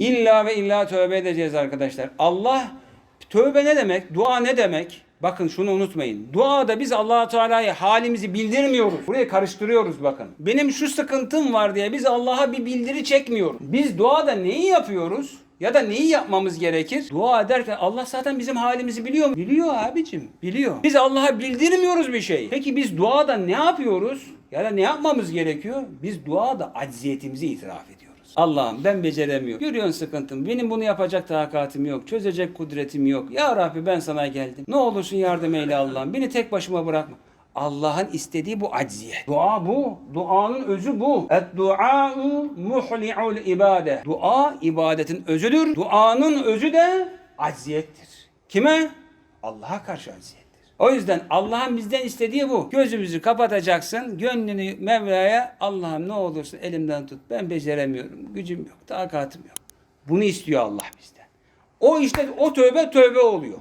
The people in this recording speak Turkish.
İlla ve illa tövbe edeceğiz arkadaşlar. Allah tövbe ne demek? Dua ne demek? Bakın şunu unutmayın. Duada biz allah Teala'ya halimizi bildirmiyoruz. Buraya karıştırıyoruz bakın. Benim şu sıkıntım var diye biz Allah'a bir bildiri çekmiyoruz. Biz duada neyi yapıyoruz? Ya da neyi yapmamız gerekir? Dua ederken Allah zaten bizim halimizi biliyor mu? Biliyor abicim. Biliyor. Biz Allah'a bildirmiyoruz bir şey. Peki biz duada ne yapıyoruz? Ya da ne yapmamız gerekiyor? Biz duada acziyetimizi itiraf ediyoruz. Allah'ım ben beceremiyorum. Görüyorsun sıkıntım. Benim bunu yapacak takatim yok. Çözecek kudretim yok. Ya Rabbi ben sana geldim. Ne olursun yardım eyle Allah'ım. Beni tek başıma bırakma. Allah'ın istediği bu acziyet. Dua bu. Duanın özü bu. Et-dua'u muhli'ul ibade. Dua ibadetin özüdür. Duanın özü de acziyettir. Kime? Allah'a karşı acziyettir. O yüzden Allah'ın bizden istediği bu. Gözümüzü kapatacaksın. Gönlünü Mevla'ya Allah'ım ne olursun elimden tut. Ben beceremiyorum. Gücüm yok. Takatim yok. Bunu istiyor Allah bizden. O işte o tövbe tövbe oluyor.